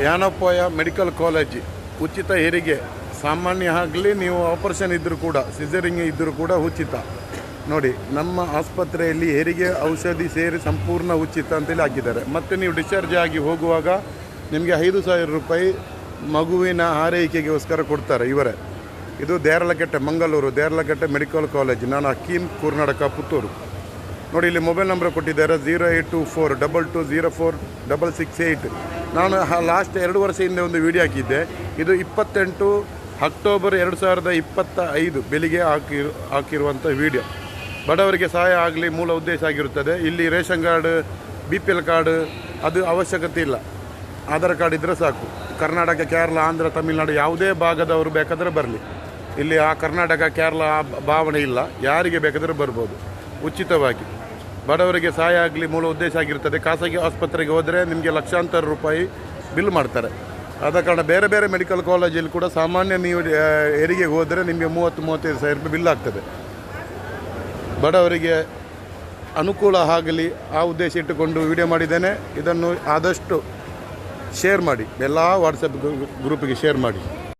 ಯಾನಪ್ಪಯ್ಯ medical college ಉಚಿತ ಹೆರಿಗೆ. ಸಾಮಾನ್ಯ ಆಗಲಿ ನೀವು ಆಪರೇಷನ್ ಇದ್ದರೂ ಕೂಡ, ಸಿಸರಿಂಗ್ ಇದ್ದರೂ ಕೂಡ ಉಚಿತ. ನೋಡಿ, ನಮ್ಮ ಆಸ್ಪತ್ರೆಯಲ್ಲಿ ಹೆರಿಗೆ ಔಷಧಿ ಸೇರಿ ಸಂಪೂರ್ಣ ಉಚಿತ ಅಂತೇಳಿ ಹಾಕಿದ್ದಾರೆ. ಮತ್ತು ನೀವು ಡಿಸ್ಚಾರ್ಜ್ ಆಗಿ ಹೋಗುವಾಗ ನಿಮಗೆ ಐದು ಸಾವಿರ ರೂಪಾಯಿ ಮಗುವಿನ ಆರೈಕೆಗೋಸ್ಕರ ಕೊಡ್ತಾರೆ ಇವರೇ. ಇದು ದೇರಲಕಟ್ಟೆ ಮಂಗಳೂರು ದೇರಲಕಟ್ಟೆ ಮೆಡಿಕಲ್ ಕಾಲೇಜ್. ನಾನು ಹಕೀಮ್ ಕರ್ನಾಟಕ ಪುತ್ತೂರು. ನೋಡಿ, ಇಲ್ಲಿ ಮೊಬೈಲ್ ನಂಬರ್ ಕೊಟ್ಟಿದ್ದಾರೆ zero eight two four, double two zero four, double six eight ನಾನು ಲಾಸ್ಟ್ ಎರಡು ವರ್ಷ ಹಿಂದೆ ಒಂದು ವಿಡಿಯೋ ಹಾಕಿದ್ದೆ. ಇದು ಇಪ್ಪತ್ತೆಂಟು ಅಕ್ಟೋಬರ್ ಎರಡು ಸಾವಿರದ ಇಪ್ಪತ್ತ ಐದು ಬೆಳಿಗ್ಗೆ ಹಾಕಿ, ಹಾಕಿರುವಂಥ ವಿಡಿಯೋ. ಬಡವರಿಗೆ ಸಹಾಯ ಆಗಲಿ ಮೂಲ ಉದ್ದೇಶ ಆಗಿರುತ್ತದೆ. ಇಲ್ಲಿ ration card, B P L card, ಅದು ಅವಶ್ಯಕತೆ ಇಲ್ಲ. ಆಧಾರ್ ಕಾರ್ಡ್ ಇದ್ದರೆ ಸಾಕು. ಕರ್ನಾಟಕ, ಕೇರಳ, ಆಂಧ್ರ, ತಮಿಳುನಾಡು ಯಾವುದೇ ಭಾಗದವರು ಬೇಕಾದರೆ ಬರಲಿ. ಇಲ್ಲಿ ಆ ಕರ್ನಾಟಕ, ಕೇರಳ ಭಾವನೆ ಇಲ್ಲ. ಯಾರಿಗೆ ಬೇಕಾದರೂ ಬರ್ಬೋದು. ಉಚಿತವಾಗಿ. ಬಡವರಿಗೆ ಸಹಾಯ ಆಗಲಿ ಮೂಲ ಉದ್ದೇಶ ಆಗಿರ್ತದೆ. ಖಾಸಗಿ ಆಸ್ಪತ್ರೆಗೆ ಹೋದರೆ ನಿಮಗೆ ಲಕ್ಷಾಂತರ ರೂಪಾಯಿ ಬಿಲ್ ಮಾಡ್ತಾರೆ. ಆದ ಕಾರಣ ಬೇರೆ ಬೇರೆ ಮೆಡಿಕಲ್ ಕಾಲೇಜಲ್ಲಿ ಕೂಡ ಸಾಮಾನ್ಯ ನೀವು ಹೆರಿಗೆಗೆ ಹೋದರೆ ನಿಮಗೆ ಮೂವತ್ತು, ಮೂವತ್ತೈದು ಸಾವಿರ ರೂಪಾಯಿ ಬಿಲ್ ಆಗ್ತದೆ. ಬಡವರಿಗೆ ಅನುಕೂಲ ಆಗಲಿ ಆ ಉದ್ದೇಶ ಇಟ್ಟುಕೊಂಡು ವಿಡಿಯೋ ಮಾಡಿದ್ದೇನೆ. ಇದನ್ನು ಆದಷ್ಟು ಶೇರ್ ಮಾಡಿ. ಎಲ್ಲ ವಾಟ್ಸಪ್ ಗ್ರೂಪಿಗೆ ಶೇರ್ ಮಾಡಿ.